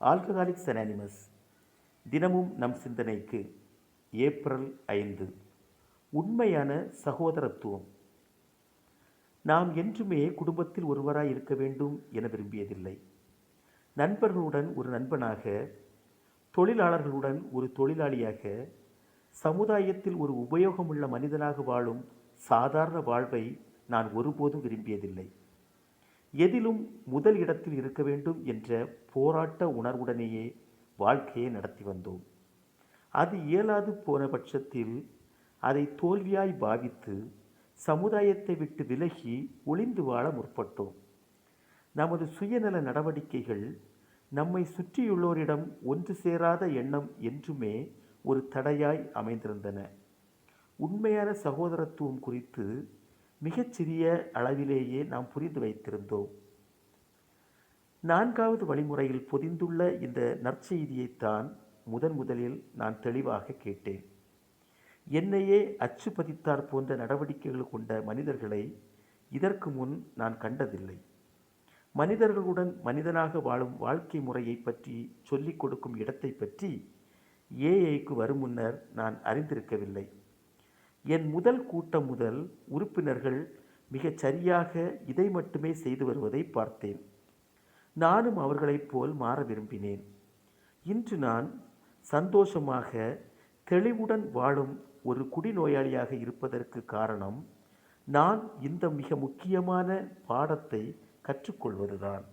Alcoholics anonymous தினமும் நம் சிந்தனைக்கு ஏப்ரல் ஐந்து. உண்மையான சகோதரத்துவம். நாம் என்றுமே குடும்பத்தில் ஒருவராய் இருக்க வேண்டும் என விரும்பியதில்லை. நண்பர்களுடன் ஒரு நண்பனாக தொழிலாளர்களுடன் ஒரு தொழிலாளியாக சமுதாயத்தில் ஒரு உபயோகமுள்ள மனிதனாக வாழும் சாதாரண வாழ்வை நான் ஒருபோதும் விரும்பியதில்லை. எதிலும் முதல் இடத்தில் இருக்க வேண்டும் என்ற போராட்ட உணர்வுடனேயே வாழ்க்கையை நடத்தி வந்தோம். அது இயலாது போன பட்சத்தில் அதை தோல்வியாய் பாவித்து சமுதாயத்தை விட்டு விலகி ஒளிந்து வாழ முற்பட்டோம். நமது சுயநல நடவடிக்கைகள் நம்மை சுற்றியுள்ளோரிடம் ஒன்று சேராத எண்ணம் என்றுமே ஒரு தடையாய் அமைந்திருந்தன. உண்மையான சகோதரத்துவம் குறித்து மிகச்சிறிய அளவிலேயே நாம் புரிந்து வைத்திருந்தோம். நான்காவது வழிமுறையில் பொதிந்துள்ள இந்த நற்செய்தியைத்தான் முதன் முதலில் நான் தெளிவாக கேட்டேன். என்னையே அச்சு பதித்தார் போன்ற நடவடிக்கைகள் கொண்ட மனிதர்களை இதற்கு முன் நான் கண்டதில்லை. மனிதர்களுடன் மனிதனாக வாழும் வாழ்க்கை முறையை பற்றி சொல்லிக் கொடுக்கும் இடத்தை பற்றி ஏஐக்கு வரும் முன்னர் நான் அறிந்திருக்கவில்லை. என் முதல் கூட்டம் முதல் உறுப்பினர்கள் மிகச் சரியாக இதை மட்டுமே செய்து வருவதை பார்த்தேன். நானும் அவர்களைப் போல் மாற விரும்பினேன். இன்று நான் சந்தோஷமாக தெளிவுடன் வாழும் ஒரு குடிநோயாளியாக இருப்பதற்கு காரணம் நான் இந்த மிக முக்கியமான பாடத்தை கற்றுக்கொள்வதுதான்.